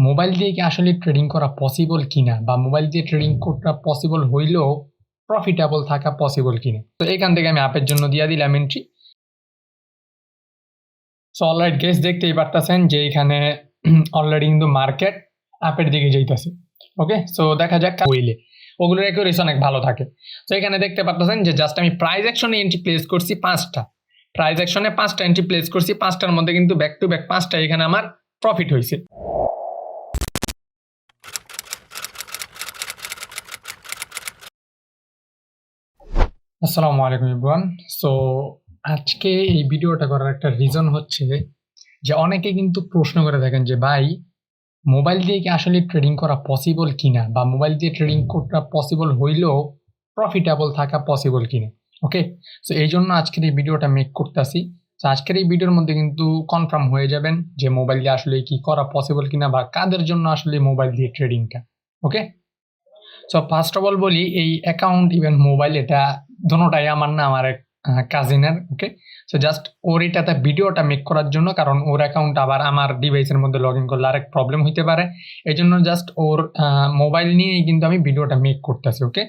Mobile দিয়ে কি আসলে ট্রেডিং করা পসিবল কিনা বা মোবাইল দিয়ে ট্রেডিং করা পসিবল হইলেও প্রফিটেবল থাকা পসিবল কিনা? তো এখান থেকে আমি অ্যাপের জন্য দিয়ে দিলাম এন্ট্রি সো অলরাইট গেস দেখতেই পারতেছেন যে এখানে অলরেডি কিন্তু মার্কেট অ্যাপের দিকে যাইতেছে। ওকে সো দেখা যাক হইলে। ওগুলোর অ্যাকুরেসি অনেক ভালো থাকে। তো এখানে দেখতে পারতেছেন যে জাস্ট আমি প্রাইজ অ্যাকশনে এন্ট্রি প্লেস করছি পাঁচটা। প্রাইজ অ্যাকশনে পাঁচটা এন্ট্রি প্লেস করছি পাঁচটার মধ্যে কিন্তু ব্যাক টু ব্যাক পাঁচটা এখানে আমার প্রফিট হয়েছে আসসালামু আলাইকুম ইবরান সো আজকে এই ভিডিওটা করার একটা রিজন হচ্ছে যে অনেকে কিন্তু প্রশ্ন করে থাকেন যে, ভাই মোবাইল দিয়ে কি আসলে ট্রেডিং করা পসিবল কিনা? বা মোবাইল দিয়ে ট্রেডিং করা পসিবল হইলেও প্রফিটেবল থাকা পসিবল কিনা? ওকে সো এই জন্য আজকের এই ভিডিওটা মেক করতেছি। তো আজকের এই ভিডিওর মধ্যে কিন্তু কনফার্ম হয়ে যাবেন যে মোবাইল দিয়ে আসলে কি করা পসিবল কিনা বা কাদের জন্য আসলে মোবাইল দিয়ে ট্রেডিংটা okay so first of all বলি, এই অ্যাকাউন্ট ইভেন মোবাইল এটা দোনোটাই আমার না, আমার এক কাজিনের ওকে সো জাস্ট ওর এটাতে ভিডিওটা মেক করার জন্য, কারণ ওর অ্যাকাউন্ট আবার আমার ডিভাইসের মধ্যে লগ ইন করলে আরেক প্রবলেম হইতে পারে। এই জন্য জাস্ট ওর মোবাইল নিয়েই কিন্তু আমি ভিডিওটা মেক করতেছি ওকে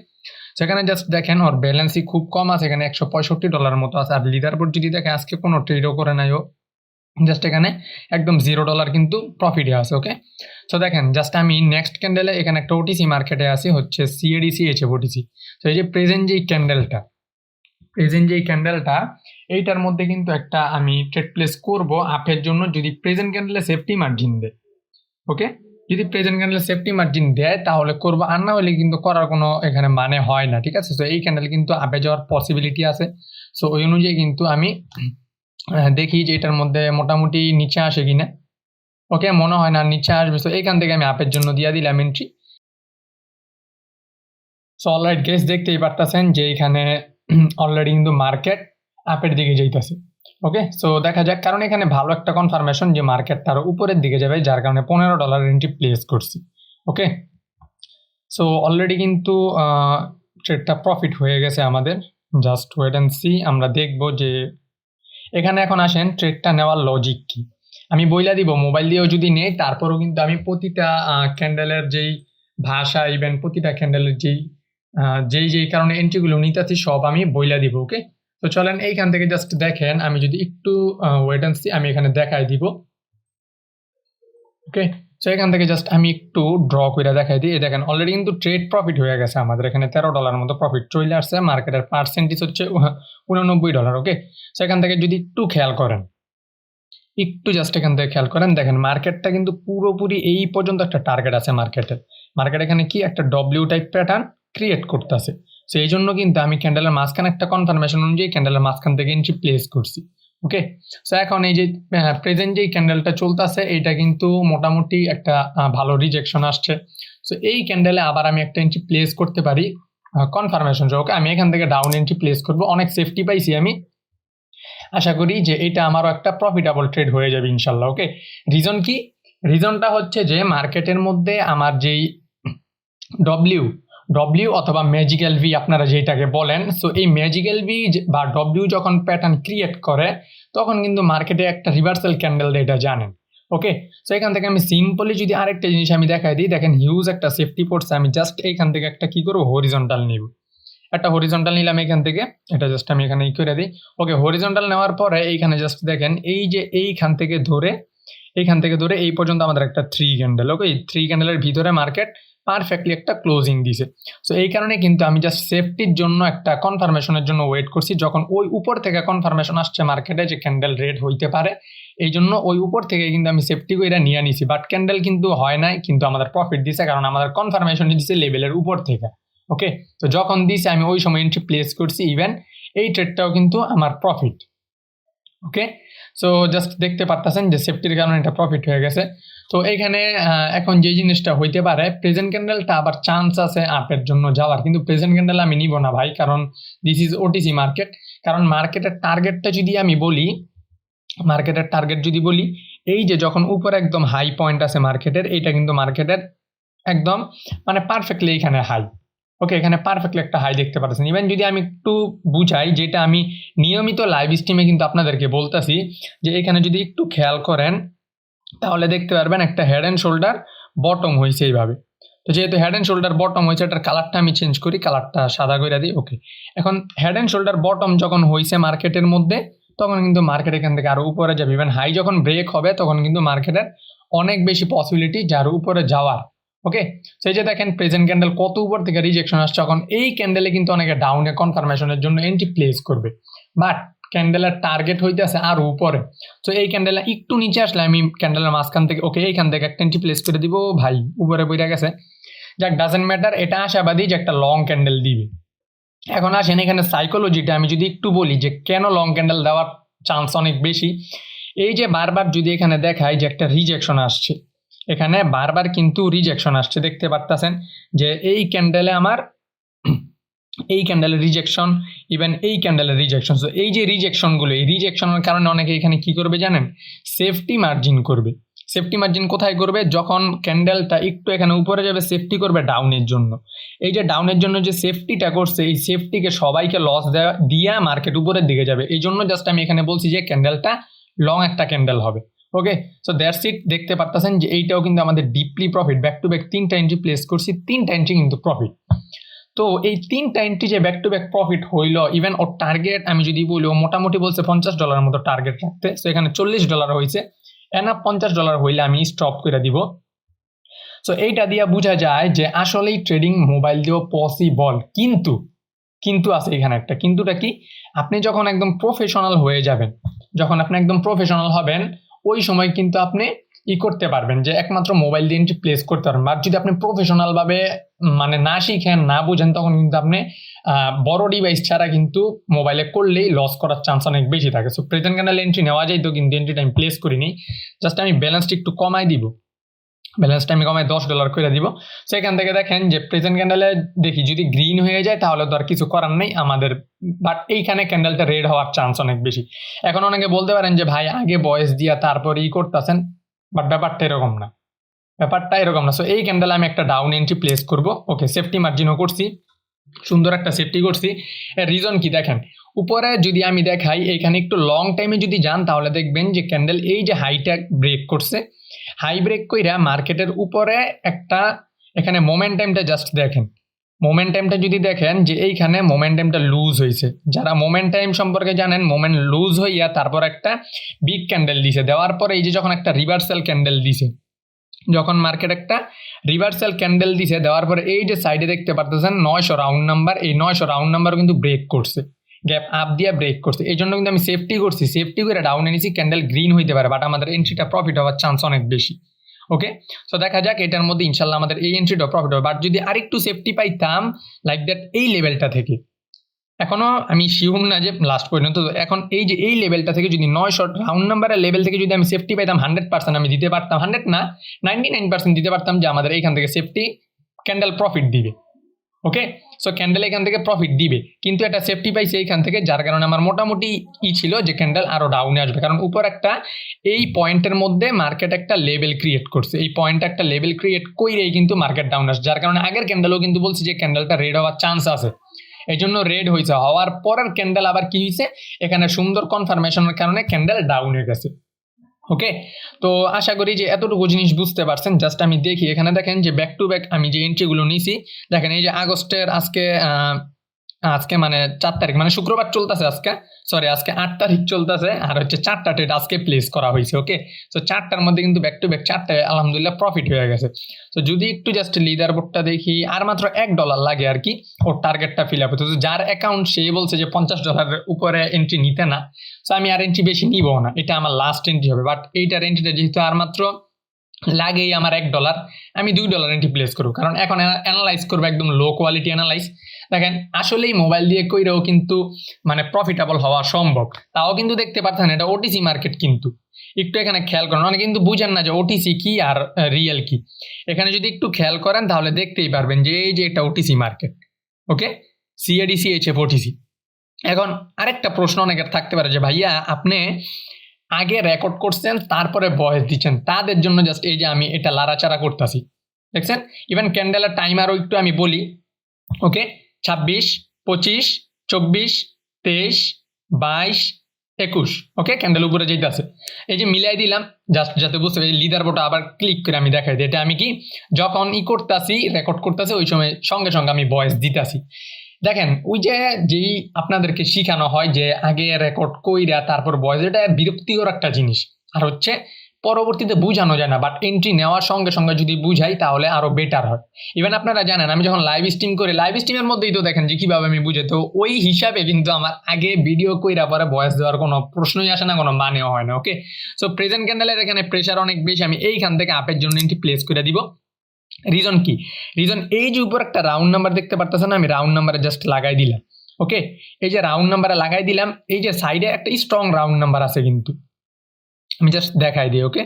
সেখানে জাস্ট দেখেন, ওর ব্যালেন্সই খুব কম আছে, এখানে একশো পঁয়ষট্টি ডলার মতো আছে। আর লিডার বোর্ড যদি দেখে, আজকে কোনো ট্রেডও করে নাই ও। জাস্ট এখানে একদম জিরো ডলার কিন্তু প্রফিটে আছে ওকে তো দেখেন জাস্ট আমি নেক্সট ক্যান্ডেলে এখানে একটা ওটিসি মার্কেটে আছি হচ্ছে সিএডিসি এইচ ওটিসি তো এই যে প্রেজেন্ট যেই ক্যান্ডেলটা প্রেজেন্ট যেই ক্যান্ডেলটা এইটার মধ্যে কিন্তু একটা আমি ট্রেড প্লেস করব আপের জন্য যদি প্রেজেন্ট ক্যান্ডেলে সেফটি মার্জিন দেয় ওকে যদি প্রেজেন্ট ক্যান্ডেলে সেফটি মার্জিন দেয়, তাহলে করব, আর না হলে কিন্তু করার কোনো এখানে মানে হয় না, ঠিক আছে? তো এই ক্যান্ডেল কিন্তু আপে যাওয়ার পসিবিলিটি আছে। সো ওই অনুযায়ী কিন্তু আমি দেখি যে এটার মধ্যে মোটামুটি নিচে আসে কিনা। ওকে, মনে হয় না, নিচে আসবে। তো এখান থেকে আমি আপের জন্য দিয়ে দিলাম এন্ট্রি সো অলরাইট গেস দেখতেই পারতেছেন যে এখানে অলরেডি কিন্তু মার্কেট আপের দিকে যাইতেছে। ওকে সো দেখা যাক। কারণ এখানে ভালো একটা কনফার্মেশন যে মার্কেট তার উপরের দিকে যাবে, যার কারণে পনেরো ডলার এন্ট্রি প্লেস করছি। ওকে সো অলরেডি কিন্তু ট্রেডটা প্রফিট হয়ে গেছে আমাদের। জাস্ট ওয়েট অ্যান্ড সি আমরা দেখব যে এখানে এখন আসেন ট্রেডটা নেওয়ার লজিক কি? আমি বইলা দিব মোবাইল দিয়েও যদি নেই, তারপরেও কিন্তু আমি প্রতিটা ক্যান্ডেলের যেই ভাষা ইভেন প্রতিটা ক্যান্ডেলের যেই যেই যেই কারণে এন্ট্রিগুলো নিতেছি, সব আমি বইলা দিব ওকে তো চলেন, এইখান থেকে জাস্ট দেখেন, আমি যদি একটু ওয়েট অ্যান্ড আমি এখানে দেখাই দিব ওকে তো এখান থেকে জাস্ট আমি একটু ড্র করে দেখাই দিই। দেখেন অলরেডি কিন্তু ট্রেড প্রফিট হয়ে গেছে আমাদের। এখানে তেরো ডলার মতো প্রফিট চলে আসছে। মার্কেটের পার্সেন্টেজ হচ্ছে উনানব্বই ডলার ওকে তো এখান থেকে যদি একটু খেয়াল করেন, একটু জাস্ট এখান থেকে খেয়াল করেন, দেখেন মার্কেটটা কিন্তু পুরোপুরি এই পর্যন্ত একটা টার্গেট আছে মার্কেটের মার্কেট এখানে কি একটা ডব্লিউ টাইপ প্যাটার্ন ক্রিয়েট করতেছে। সো এই জন্য কিন্তু আমি ক্যান্ডেলের মাঝখানে একটা কনফার্মেশন অনুযায়ী ক্যান্ডেলের মাঝখান থেকে এন্ট্রি প্লেস করছি। ওকে? সো এখন এই যে প্রেজেন্ট যেই ক্যান্ডেলটা চলতেছে এটা কিন্তু মোটামুটি একটা ভালো রিজেকশন আসছে। সো এই ক্যান্ডেলে আবার আমি একটা এন্ট্রি প্লেস করতে পারি কনফার্মেশন ওকে? আমি এখান থেকে ডাউন এন্ট্রি প্লেস করব, অনেক সেফটি পাইছি আমি। আশা করি যে এটা আমারও একটা প্রফিটেবল ট্রেড হয়ে যাবে ইনশাল্লাহ, ওকে? রিজন কি? রিজনটা হচ্ছে যে মার্কেটের মধ্যে আমার যেই ডব্লিউ ডব্লিউ অথবা ম্যাজিক্যাল ভি আপনারা যেটাকে বলেন সো এই ম্যাজিক্যাল ভি বা ডব্লিউ যখন প্যাটার্ন ক্রিয়েট করে, তখন কিন্তু মার্কেটে একটা রিভার্সাল ক্যান্ডেল এটা জানেন ওকে সো এখান থেকে আমি সিম্পলি যদি আরেকটা জিনিস আমি দেখাই দিই, দেখেন হিউজ একটা সেফটি পড়ছে, আমি জাস্ট এইখান থেকে একটা কি করব? হরিজন্টাল নিব। একটা হরিজন্টাল নিলাম এখান থেকে, এটা জাস্ট আমি এখানে ই করে দিই ওকে হরিজন্টাল নেওয়ার পরে এইখানে জাস্ট দেখেন, এই যে এইখান থেকে ধরে, এইখান থেকে ধরে এই পর্যন্ত আমাদের একটা থ্রি ক্যান্ডেল ওকে থ্রি ক্যান্ডেলের ভিতরে মার্কেট পারফেক্টলি একটা ক্লোজিং দিছে। সো এই কারণে কিন্তু আমি জাস্ট সেফটির জন্য একটা কনফার্মেশনের জন্য ওয়েট করছি, যখন ওই উপর থেকে কনফার্মেশন আসছে মার্কেটে যে ক্যান্ডেল রেড হইতে পারে, এই জন্য ওই উপর থেকে কিন্তু আমি সেফটি করে নিয়ে নিছি। বাট ক্যান্ডেল কিন্তু হয় নাই, কিন্তু আমাদের প্রফিট দিছে, কারণ আমাদের কনফার্মেশন দিছে লেভেলের উপর থেকে। ওকে তো যখন দিছে, আমি ওই সময় এন্ট্রি প্লেস করছি ইভেন এই ট্রেডটাও কিন্তু আমার প্রফিট ওকে সো জাস্ট দেখতে পারতেছেন যে সেফটির কারণে এটা প্রফিট হয়ে গেছে। তো এখানে এখন যে জিনিসটা হইতে পারে প্রেজেন্ট ক্যান্ডেলটা আবার চান্স আছে আপের জন্য যাওয়ার। কিন্তু প্রেজেন্ট ক্যান্ডেল আমি নিব না ভাই, কারণ দিস ইজ ওটিসি মার্কেট কারণ মার্কেটের টার্গেটটা যদি আমি বলি মার্কেটের টার্গেট যদি বলি, এই যে যখন উপরে একদম হাই পয়েন্ট আছে মার্কেটের এইটা কিন্তু মার্কেটের একদম মানে পারফেক্টলি এখানে হাই ওকে এখানে পারফেক্টলি একটা হাই দেখতে পাচ্ছেন ইভেন যদি আমি একটু বুঝাই, যেটা আমি নিয়মিত লাইভ স্ট্রিমে কিন্তু আপনাদেরকে বলতেছি, যে এখানে যদি একটু খেয়াল করেন তাহলে দেখতে পারবেন একটা হেড অ্যান্ড শোল্ডার বটম হয়েছে এইভাবে। তো যেহেতু হেড অ্যান্ড শোল্ডার বটম হয়েছে, এটার কালারটা আমি চেঞ্জ করি কালারটা সাদা করে দিই ওকে এখন হেড অ্যান্ড শোল্ডার বটম যখন হয়েছে মার্কেটের মধ্যে, তখন কিন্তু মার্কেট এখান থেকে আরও উপরে যাবে। ইভেন হাই যখন ব্রেক হবে, তখন কিন্তু মার্কেটের অনেক বেশি পসিবিলিটি যার উপরে যাওয়ার ওকে সেই যে দেখেন প্রেজেন্ট ক্যান্ডেল কত উপর থেকে রিজেকশন আসছে তখন এই ক্যান্ডেলে কিন্তু অনেকে ডাউনে কনফার্মেশনের জন্য এন্ট্রি প্লেস করবে। বাট ক্যান্ডেলের টার্গেট হইতেছে আরও উপরে। তো এই ক্যান্ডেলটা একটু নিচে আসলে আমি ক্যান্ডেলের মাঝখান থেকে ওকে এইখান থেকে একটা এন্ট্রি প্লেস করে দিব, ভাই, উপরে বইরা গেছে। যাক ডাজেন্ট ম্যাটার এটা আশাবাদী যে একটা লং ক্যান্ডেল দিবে। এখন আসেন, এখানে সাইকোলজিটা আমি যদি একটু বলি যে কেন লং ক্যান্ডেল দেওয়ার চান্স অনেক বেশি, এই যে বারবার যদি এখানে দেখায় যে একটা রিজেকশন আসছে, এখানে বারবার কিন্তু রিজেকশন আসছে, দেখতে পারতেছেন যে এই ক্যান্ডেলে আমার এই ক্যান্ডেলের রিজেকশন ইভেন এই ক্যান্ডেলের রিজেকশন সো এই যে রিজেকশনগুলো এই রিজেকশনের কারণে অনেকে এখানে কি করবে জানেন? সেফটি মার্জিন করবে। সেফটি মার্জিন কোথায় করবে? যখন ক্যান্ডেলটা একটু এখানে উপরে যাবে সেফটি করবে ডাউনের জন্য। এই যে ডাউনের জন্য যে সেফটিটা করছে, এই সেফটিকে সবাইকে লস দেওয়া দিয়া মার্কেট উপরের দিকে যাবে। এই জন্য জাস্ট আমি এখানে বলছি যে ক্যান্ডেলটা লং একটা ক্যান্ডেল হবে। ওকে সো দ্যাটস ইট দেখতে পারতেছেন যে এইটাও কিন্তু আমাদের deeply profit back to back তিনটা এন্ট্রি প্লেস করছি, তিনটা এন্ট্রি কিন্তু প্রফিট তো এই তিনটা এন্ট্রি যে ব্যাক টু ব্যাক প্রফিট হইল ইভেন ওর টার্গেট আমি যদি বলি, ও মোটামুটি বলছে পঞ্চাশ ডলারের মতো টার্গেট রাখতে। সো এখানে চল্লিশ ডলার হয়েছে এনা পঞ্চাশ ডলার হইলে আমি স্টপ করে দিব। সো এইটা দিয়ে বোঝা যায় যে আসলেই ট্রেডিং মোবাইল দিয়েও পসিবল কিন্তু কিন্তু আছে এখানে একটা। কিন্তুটা কি? আপনি যখন একদম প্রফেশনাল হয়ে যাবেন, যখন আপনি একদম প্রফেশনাল হবেন, ওই সময় কিন্তু আপনি ই করতে পারবেন যে একমাত্র মোবাইল দিয়ে এন্ট্রি প্লেস করতে পারবেন। আর যদি আপনি প্রফেশনালভাবে মানে না শিখেন, না বুঝেন, তখন কিন্তু আপনি বড় ডিভাইস ছাড়া কিন্তু মোবাইলে করলেই লস করার চান্স অনেক বেশি থাকে। সো প্রেজেন্ট ক্যান্ডেল এন্ট্রি নেওয়া যায় তো কিন্তু এন্ট্রিটা আমি প্লেস করিনি। জাস্ট আমি ব্যালেন্সটা একটু কমাই দিব। ব্যালেন্সটা আমি কমায় দশ ডলার করে দিব। সেখান থেকে দেখেন যে প্রেজেন্ট ক্যান্ডেলে দেখি, যদি গ্রিন হয়ে যায়, তাহলে তো আর কিছু করার নেই। আমাদের বাট এইখানে ক্যান্ডেলটা রেড হওয়ার চান্স অনেক বেশি। এখন অনেকে বলতে পারেন যে, ভাই, আগে বয়স দিয়া তারপর ই করতেছেন। বাট ব্যাপারটা এরকম না। ব্যাপারটা এরকম না। সো এই ক্যান্ডেলে আমি একটা ডাউন এন্ট্রি প্লেস করব। ওকে সেফটি মার্জিনও করছি। সুন্দর একটা সেফটি করছি। এর রিজন কি দেখেন? উপরে যদি আমি দেখাই, এখানে একটু লং টাইমে যদি যান, তাহলে দেখবেন যে ক্যান্ডেল এই যে হাইটা ব্রেক করছে। হাই ব্রেক কইরা মার্কেটের উপরে একটা, এখানে মোমেন্টামটা জাস্ট দেখেন। মোমেন্টামটা যদি দেখেন যে এইখানে মোমেন্টামটা লুজ হয়েছে যারা মোমেন্টাইম সম্পর্কে জানেন মোমেন্ট লুজ হইয়া তারপর একটা বিগ ক্যান্ডেল দিছে। দেওয়ার পরে এই যে যখন একটা রিভার্সাল ক্যান্ডেল দিছে, যখন মার্কেট একটা রিভার্সাল ক্যান্ডেল দিছে, দেওয়ার পরে এই যে সাইডে দেখতে পারতেছেন নয়শো রাউন্ড নাম্বার এই নয়শো রাউন্ড নাম্বার কিন্তু ব্রেক করছে। গ্যাপ আপ দিয়ে ব্রেক করছে। এই জন্য কিন্তু আমি সেফটি করছি। সেফটি করে ডাউনে নিছি ক্যান্ডেল গ্রিন হইতে পারে বাট আমাদের এন্ট্রিটা প্রফিট হওয়ার চান্স অনেক বেশি। ওকে সো দেখা যাক এটার মধ্যে ইনশাল্লাহ আমাদের এই এন্ট্রিটা প্রফিট হবে। বাট যদি আরেকটু সেফটি পাইতাম লাইক দ্যাট এই লেভেলটা থেকে। এখনও আমি শিহুম না যে লাস্ট পর্যন্ত এখন এই যে, এই লেভেলটা থেকে যদি নয় শর্ট রাউন্ড নাম্বারের লেভেল থেকে যদি আমি সেফটি পাইতাম হান্ড্রেড পার্সেন্ট আমি দিতে পারতাম। হান্ড্রেড না নাইনটি নাইন পার্সেন্ট দিতে পারতাম যে আমাদের এইখান থেকে সেফটি ক্যান্ডেল প্রফিট দিবে। ওকে সো ক্যান্ডেল এখান থেকে প্রফিট দিবে। কিন্তু একটা সেফটি পাইছে এইখান থেকে, যার কারণে আমার মোটামুটি ই ছিল যে ক্যান্ডেল আরও ডাউনে আসবে। কারণ উপর একটা এই পয়েন্টের মধ্যে মার্কেট একটা লেভেল ক্রিয়েট করছে। এই পয়েন্টে একটা লেভেল ক্রিয়েট কইরেই কিন্তু মার্কেট ডাউন আসছে। যার কারণে আগের ক্যান্ডেলও কিন্তু বলছি যে ক্যান্ডেলটা রেড হওয়ার চান্স আছে। এই জন্য রেড হয়েছে হওয়ার পরের ক্যান্ডেল আবার কি হয়েছে এখানে সুন্দর কনফার্মেশনের কারণে ক্যান্ডেল ডাউন হয়ে গেছে। ওকে তো আশা করি যে এতটুকু জিনিস বুঝতে পারছেন। জাস্ট আমি দেখি। এখানে দেখেন যে ব্যাক টু ব্যাক আমি যে এন্ট্রিগুলো নিয়েছি দেখেন এই যে আগস্টের আজকে আজকে মানে চার তারিখ মানে শুক্রবার চলতেছে আজকে। সরি আজকে আট তারিখ চলতেছে আর হচ্ছে চারটা ট্রেড আজকে প্লেস করা হয়েছে ওকে তো চারটার মধ্যে কিন্তু ব্যাক টু ব্যাক চারটায় আলহামদুলিল্লাহ প্রফিট হয়ে গেছে। তো যদি একটু জাস্ট লিডার বোর্ডটা দেখি, আর মাত্র এক ডলার লাগে আর কি, ওর টার্গেটটা ফিল আপ হতে যার অ্যাকাউন্ট সে বলছে যে পঞ্চাশ ডলারের উপরে এন্ট্রি নিতে না তো আমি আর এন্ট্রি বেশি নিব না, এটা আমার লাস্ট এন্ট্রি হবে। বাট এইটার এন্ট্রিটা যেহেতু আর মাত্র লাগেই আমার এক ডলার আমি দুই ডলার এন্ট্রি প্লেস করব। কারণ এখন অ্যানালাইজ করব একদম লো কোয়ালিটি অ্যানালাইজ দেখেন, আসলেই মোবাইল দিয়ে কইরেও কিন্তু মানে প্রফিটেবল হওয়া সম্ভব। তাও কিন্তু দেখতে পারতেন এটা ওটিসি মার্কেট কিন্তু। একটু এখানে খেয়াল করেন, অনেকে কিন্তু বুঝেন না যে ওটিসি কি আর রিয়েল কি। এখানে যদি একটু খেয়াল করেন, তাহলে দেখতেই পারবেন যে এই যে এটা OTC market okay CADC HF OTC এখন আরেকটা প্রশ্ন অনেকের থাকতে পারে যে, ভাইয়া, আপনি আগে রেকর্ড করছেন, তারপরে বয়স দিচ্ছেন। তাদের জন্য জাস্ট এই যে আমি এটা লাড়াচাড়া করতেছি। দেখছেন? ইভেন ক্যান্ডেলের টাইম আরও একটু আমি বলি। ওকে ছাব্বিশ, পঁচিশ, চব্বিশ, তেইশ, বাইশ, একুশ। ওকে ক্যান্ডেল উপরে যেতেছে এই যে মিলাই দিলাম জাস্ট যাতে বুঝতে পারি লিডার বোর্ডটা আবার ক্লিক করে আমি দেখাই দিই। এটা আমি কি? যখন ই করতেছি রেকর্ড করতেছি, ওই সময় সঙ্গে সঙ্গে আমি ভয়েস দিতেছি। দেখেন, ওই যে যেই আপনাদেরকে শেখানো হয় যে আগে রেকর্ড কইরা তারপর ভয়েস এটা বিরক্তিকর একটা জিনিস। আর হচ্ছে পরবর্তীতে বুঝানো যায় না বাট এন্ট্রি নেওয়ার সঙ্গে সঙ্গে যদি বুঝাই তাহলে আরও বেটার হয়। ইভেন আপনারা জানেন, আমি যখন লাইভ স্ট্রিম করি লাইভ স্ট্রিমের মধ্যেই তো দেখেন যে কীভাবে আমি বুঝে তো ওই হিসাবে কিন্তু আমার আগে ভিডিও কইরা পরে ভয়েস দেওয়ার কোনো প্রশ্নই আসে না, কোনো মানেও হয় না ওকে সো প্রেজেন্ট ক্যান্ডেলের এখানে প্রেশার অনেক বেশি, আমি এইখান থেকে আপের জন্য এন্ট্রি প্লেস করে দিব। রিজন কি? রিজন এই যে উপর একটা রাউন্ড নাম্বার দেখতে পারতেছে না, আমি রাউন্ড নাম্বারে জাস্ট লাগাই দিলাম ওকে এই যে রাউন্ড নাম্বারে লাগাই দিলাম, এই যে সাইডে একটা স্ট্রং রাউন্ড নাম্বার আছে কিন্তু। আমি জাস্ট দেখাই দিই ওকে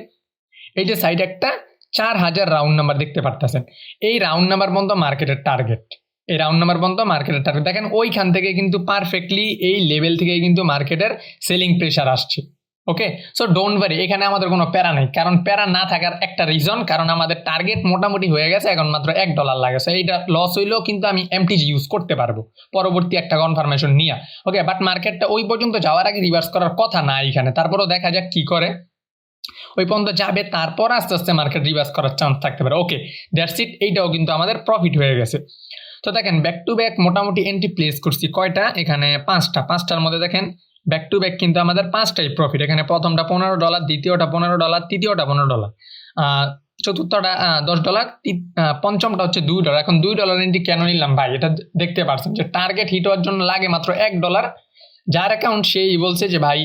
এই যে সাইডে একটা চার হাজার রাউন্ড নাম্বার দেখতে পারতেছেন। এই রাউন্ড নাম্বার বন্ধ মার্কেটের টার্গেট এই রাউন্ড নাম্বার বন্ধ মার্কেটের টার্গেট দেখেন ওইখান থেকে কিন্তু পারফেক্টলি এই লেভেল থেকে কিন্তু মার্কেটের সেলিং প্রেশার আসছে। ওকে সো ডোন্ট ওয়ারি এখানে আমাদের কোনো প্যারা নেই। কারণ প্যারা না থাকার একটা রিজন কারণ আমাদের টার্গেট মোটামুটি হয়ে গেছে, এখন মাত্র এক ডলার লাগে। সো এইটা লস হইলেও কিন্তু আমি এমটিজি ইউজ করতে পারব। পরবর্তী একটা কনফার্মেশন নিয়ে। ওকে বাট মার্কেটটা ওই পর্যন্ত যাওয়ার আগে রিভার্স করার কথা না এখানে। তারপরেও দেখা যাক কি করে। ওই পর্যন্ত যাবে, তারপর আস্তে আস্তে মার্কেট রিভার্স করার চান্স থাকতে পারে। ওকে দ্যাটস ইট এইটাও কিন্তু আমাদের প্রফিট হয়ে গেছে। তো দেখেন ব্যাক টু ব্যাক মোটামুটি এন্ট্রি প্লেস করছি। কয়টা? এখানে পাঁচটা। পাঁচটার মধ্যে দেখেন ব্যাক টু ব্যাক কিন্তু আমাদের পাঁচটাই প্রফিট এখানে প্রথমটা পনেরো ডলার দ্বিতীয়টা পনেরো ডলার তৃতীয়টা পনেরো ডলার চতুর্থটা দশ ডলার পঞ্চমটা হচ্ছে দুই ডলার এখন দুই ডলার এন্ট্রি কেন নিলাম ভাই? এটা দেখতে পারছেন যে টার্গেট হিট হওয়ার জন্য লাগে মাত্র এক ডলার যার অ্যাকাউন্ট সেই বলছে যে ভাই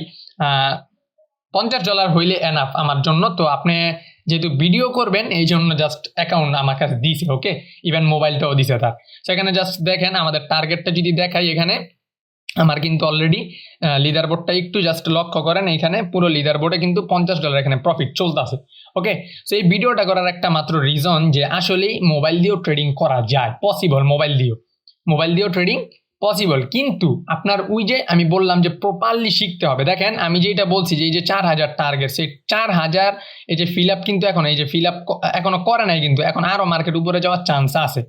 পঞ্চাশ ডলার হইলে এনাফ আমার জন্য। তো আপনি যেহেতু ভিডিও করবেন, এই জন্য জাস্ট অ্যাকাউন্ট আমার কাছে দিছে ওকে ইভেন মোবাইলটাও দিছে তার। সেখানে জাস্ট দেখেন, আমাদের টার্গেটটা যদি দেখাই এখানে আমার কিন্তু অলরেডি লিডার বোর্ডটা একটু জাস্ট লক্ষ্য করেন এখানে পুরো লিডার বোর্ডে কিন্তু পঞ্চাশ ডলার এখানে প্রফিট চলতেছে ওকে সো এই ভিডিওটা করার একটা মাত্র রিজন যে আসলেই মোবাইল দিয়েও ট্রেডিং করা যায় পসিবল মোবাইল দিয়েও। মোবাইল দিয়েও ট্রেডিং পসিবল কিন্তু আপনার ওই যে আমি বললাম যে প্রপারলি শিখতে হবে, দেখেন আমি যেটা বলছি যে এই যে চার হাজার টার্গেট সেই চার হাজার এই যে ফিল আপ কিন্তু এখন, এই যে ফিল আপ এখনও করে নাই কিন্তু, এখন আরও মার্কেট উপরে যাওয়ার চান্স আছে।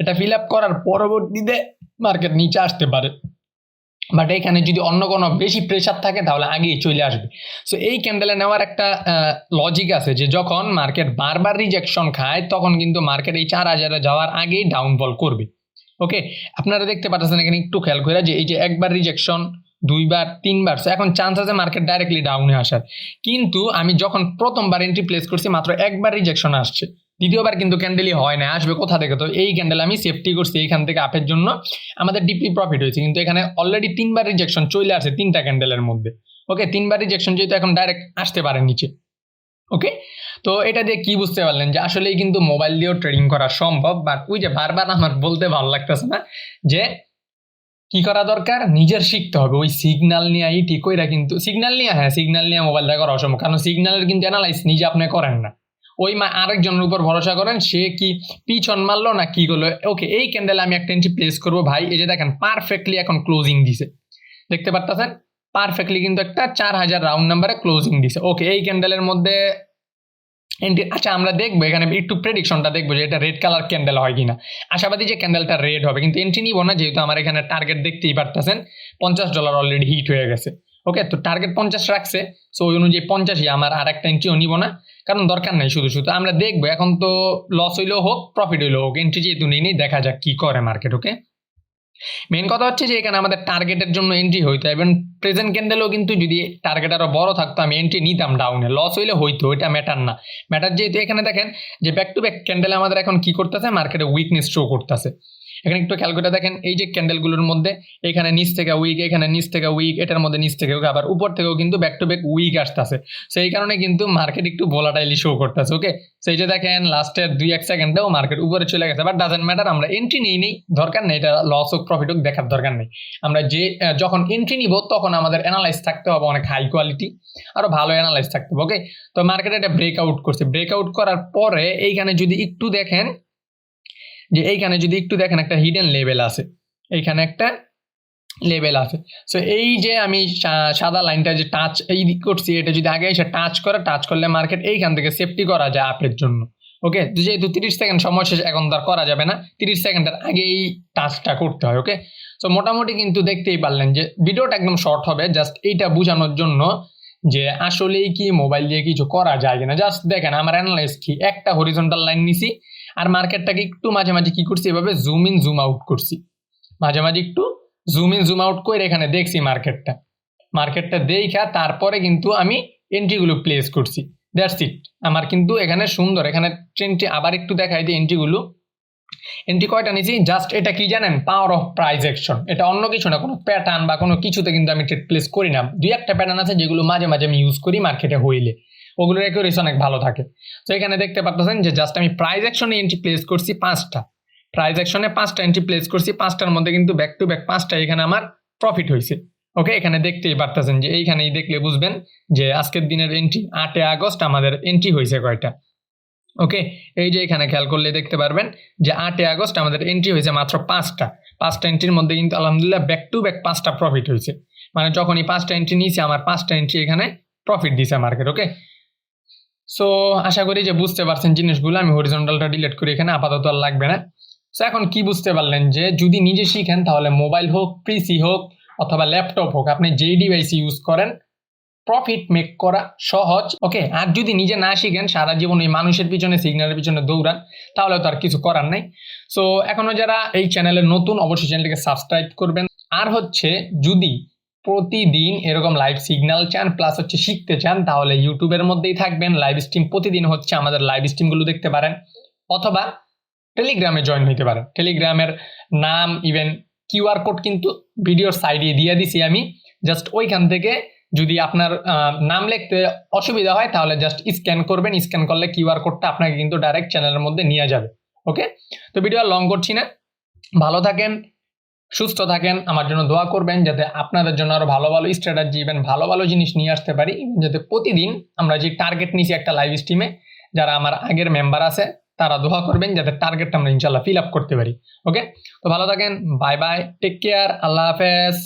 এটা ফিল আপ করার পরবর্তীতে মার্কেট নিচে আসতে পারে। বাট এখানে যদি অন্য কোনো বেশি প্রেশার থাকে, তাহলে আগেই চলে আসবে। সো এই ক্যান্ডেলে নেওয়ার একটা লজিক আছে যে যখন মার্কেট বারবার রিজেকশন খায়, তখন কিন্তু মার্কেট এই চার হাজারে যাওয়ার আগেই ডাউনফল করবে। ওকে আপনারা দেখতে পাচ্ছেন এখানে একটু খেয়াল করে যে এই যে একবার রিজেকশন দুইবার, তিনবার এখন চান্স আছে মার্কেট ডাইরেক্টলি ডাউনে আসার। কিন্তু আমি যখন প্রথমবার এন্ট্রি প্লেস করছি, মাত্র একবার রিজেকশন আসছে। দ্বিতীয়বার কিন্তু ক্যান্ডেলই হয় না, আসবে কোথা থেকে? তো এই ক্যান্ডেল আমি সেফটি করছি এইখান থেকে আপের জন্য। আমাদের ডিপলি প্রফিট হয়েছে, কিন্তু এখানে অলরেডি তিনবার রিজেকশন চলে আসে তিনটা ক্যান্ডেলের মধ্যে। ওকে তিনবার রিজেকশন যেহেতু এখন ডাইরেক্ট আসতে পারে নিচে। ওকে তো এটা দিয়ে কি বুঝতে পারলেন যে আসলেই কিন্তু মোবাইল দিয়েও ট্রেডিং করা সম্ভব বাট ওই যে বারবার আমার বলতে ভালো লাগতেছে না যে কি করা দরকার? নিজের শিখতে হবে। ওই সিগনাল নিয়ে ঠিক ওইটা কিন্তু সিগনাল নিয়ে হ্যাঁ সিগনাল নিয়ে মোবাইলটা করা অসম্ভব। কারণ সিগনালের কিন্তু অ্যানালাইজ নিজে আপনি করেন না। ওই আরেকজনের উপর ভরসা করেন, সে কি পিছন মারলো না কি করল? ওকে এই ক্যান্ডেল আমি একটা এন্ট্রি প্লেস করব ভাই। এই যে দেখেন পারফেক্টলি এখন ক্লোজিং দিছে। দেখতে পারতেছেন? পারফেক্টলি কিন্তু একটা চার হাজার রাউন্ড নাম্বারে ক্লোজিং দিছে। ওকে এই ক্যান্ডেলের মধ্যে এন্ট্রি আচ্ছা আমরা দেখব, এখানে একটু প্রেডিকশনটা দেখব যে এটা রেড কালার ক্যান্ডেল হয় কিনা। আশাবাদী যে ক্যান্ডেলটা রেড হবে, কিন্তু এন্ট্রি নিব না, যেহেতু আমার এখানে টার্গেট দেখতেই পারতেছেন। পঞ্চাশ ডলার অলরেডি হিট হয়ে গেছে। ওকে তো টার্গেট পঞ্চাশ রাখছে সো ওই অনুযায়ী পঞ্চাশই আমার আর একটা এন্ট্রিও নিব না, কারণ দরকার নেই শুধু শুধু আমরা দেখব, এখন তো লস হইলেও হোক প্রফিট হইলেও হোক এন্ট্রি যেহেতু নিই দেখা যাক কি করে মার্কেট ওকে মেন কথা হচ্ছে যে এখানে আমাদের টার্গেটের জন্য এন্ট্রি হইতো এবং প্রেজেন্ট ক্যান্ডেলও কিন্তু যদি টার্গেট আরও বড় থাকতো, আমি এন্ট্রি নিতাম ডাউনে লস হইলে হইতো, এটা ম্যাটার না। ম্যাটার যেহেতু এখানে দেখেন, যে ব্যাক টু ব্যাক ক্যান্ডেল আমাদের এখন কি করতেছে? মার্কেটে উইকনেস শো করতেছে। এখানে একটু খেয়াল করে দেখেন, এই যে ক্যান্ডেলগুলোর মধ্যে, এখানে নিচ থেকে উইক এখানে নিচ থেকে উইক এটার মধ্যে নিচ থেকে আবার উপর থেকেও কিন্তু ব্যাক টু ব্যাক উইক আসতেছে। সেই কারণে কিন্তু মার্কেট একটু ভোলাটাইলি শো করতেছে ওকে সেই যে দেখেন লাস্টের দুই, এক সেকেন্ডেও মার্কেট উপরে চলে গেছে বাট ডাজেন্ট ম্যাটার আমরা এন্ট্রি নিই নেই, দরকার নেই, এটা লস হোক প্রফিট হোক, দেখার দরকার নেই। আমরা যে যখন এন্ট্রি নিব, তখন আমাদের অ্যানালাইজ থাকতে হবে অনেক হাই কোয়ালিটি আরও ভালো অ্যানালাইজ থাকতে হবে ওকে তো মার্কেটে এটা ব্রেকআউট করছে ব্রেকআউট করার পরে এইখানে যদি একটু দেখেন যে এইখানে যদি একটু দেখেন একটা হিডেন লেভেল আছে, এইখানে একটা লেভেল আছে। সো এই যে আমি সাদা লাইনটা যে টাচ এই করছি, এটা যদি আগে এসে টাচ করে টাচ করলে মার্কেট এইখান থেকে সেফটি করা যায় আপের জন্য। ওকে যেহেতু তিরিশ সেকেন্ড সময় শেষ এখন তার করা যাবে না, তিরিশ সেকেন্ডের আগে এই টাচটা করতে হয় ওকে তো মোটামুটি কিন্তু দেখতেই পারলেন যে ভিডিওটা একদম শর্ট হবে জাস্ট এইটা বোঝানোর জন্য যে আসলেই কি মোবাইল দিয়ে কিছু করা যায় কিনা। জাস্ট দেখেন, আমার অ্যানালাইজ কি? একটা হরিজন্টাল লাইন নিছি আর মার্কেটটাকে একটু মাঝে মাঝে কি করছি? এভাবে জুম ইন জুম আউট করছি। মাঝে মাঝে একটু জুম ইন জুম আউট করে এখানে দেখছি মার্কেটটা। মার্কেটটা দেখা তারপরে কিন্তু আমি এন্ট্রিগুলো প্লেস করছি। দ্যাটস ইট আমার কিন্তু এখানে সুন্দর, এখানে ট্রেনটি আবার একটু দেখাই দিই এন্ট্রিগুলো এন্ট্রি কয়টা নিয়েছি? জাস্ট এটা কি জানেন? পাওয়ার অফ প্রাইস অ্যাকশন এটা অন্য কিছু না, কোনো প্যাটার্ন বা কোনো কিছুতে কিন্তু আমি ট্রেড প্লেস করি না। দুই একটা প্যাটার্ন আছে যেগুলো মাঝে মাঝে আমি ইউজ করি মার্কেটে হইলে। ওগুলোর অ্যাকুরেসি অনেক ভালো থাকে। তো এখানে দেখতে পাচ্ছেন যে জাস্ট আমি প্রাইজ অ্যাকশনে এন্ট্রি প্লেস করছি পাঁচটা। প্রাইজ অ্যাকশনে পাঁচটা এন্ট্রি প্লেস করছি, পাঁচটার মধ্যে কিন্তু ব্যাক টু ব্যাক পাঁচটা এখানে আমার প্রফিট হয়েছে ওকে এখানে দেখতেই পারতেছেন যে এইখানেই দেখলে বুঝবেন যে আজকের দিনের এন্ট্রি আটে আগস্ট, আমাদের এন্ট্রি হয়েছে কয়টা। ওকে এই যে এখানে খেয়াল করলে দেখতে পারবেন যে আটে আগস্ট আমাদের এন্ট্রি হয়েছে মাত্র পাঁচটা। পাঁচটা এন্ট্রির মধ্যে কিন্তু আলহামদুলিল্লাহ ব্যাক টু ব্যাক পাঁচটা প্রফিট হয়েছে মানে যখনই পাঁচটা এন্ট্রি নিয়েছি আমার পাঁচটা এন্ট্রি এখানে প্রফিট দিছে মার্কেট ওকে সো আশা করি যে বুঝতে পারছেন জিনিসগুলো, আমি হরিজন্টালটা ডিলিট করি এখানে, আপাতত আর লাগবে না। সো এখন কি বুঝতে পারলেন যে, যদি নিজে শিখেন, তাহলে মোবাইল হোক পিসি হোক, অথবা ল্যাপটপ হোক, আপনি যেই ডিভাইস ইউজ করেন প্রফিট মেক করা সহজ ওকে আর যদি নিজে না শিখেন, সারা জীবন এই মানুষের পিছনে সিগন্যালের পিছনে দৌড়ান, তাহলে তো আর কিছু করার নাই। সো এখনও যারা এই চ্যানেলে নতুন, অবশ্যই চ্যানেলটিকে সাবস্ক্রাইব করবেন। আর হচ্ছে, যদি প্রতিদিন এরকম লাইভ সিগন্যাল চান প্লাস হচ্ছে শিখতে চান, তাহলে ইউটিউবের মধ্যেই থাকবেন। লাইভ স্ট্রিম প্রতিদিন হচ্ছে আমাদের লাইভ স্ট্রিমগুলো দেখতে পারেন। অথবা টেলিগ্রামে জয়েন হইতে পারেন। টেলিগ্রামের নাম ইভেন কিউআর কোড কিন্তু ভিডিওর সাইডে দিয়ে দিছি আমি। জাস্ট ওইখান থেকে যদি আপনার নাম লিখতে অসুবিধা হয়, তাহলে জাস্ট স্ক্যান করবেন। স্ক্যান করলে কিউআর কোডটা আপনাকে কিন্তু ডাইরেক্ট চ্যানেলের মধ্যে নিয়ে যাবে। ওকে তো ভিডিও লং করছি না। ভালো থাকেন। সুস্থ থাকেন, আমার জন্য দোয়া করবেন যাতে আপনাদের জন্য আরও ভালো ভালো স্ট্র্যাটাজি ইভেন ভালো ভালো জিনিস নিয়ে আসতে পারি। যাতে প্রতিদিন আমরা যে টার্গেট নিয়েছি একটা লাইভ স্ট্রিমে যারা আমার আগের মেম্বার আছে, তারা দোয়া করবেন যাতে টার্গেটটা আমরা ইনশাল্লাহ ফিল আপ করতে পারি। ওকে তো ভালো থাকেন বাই বাই টেক কেয়ার আল্লাহ হাফেজ।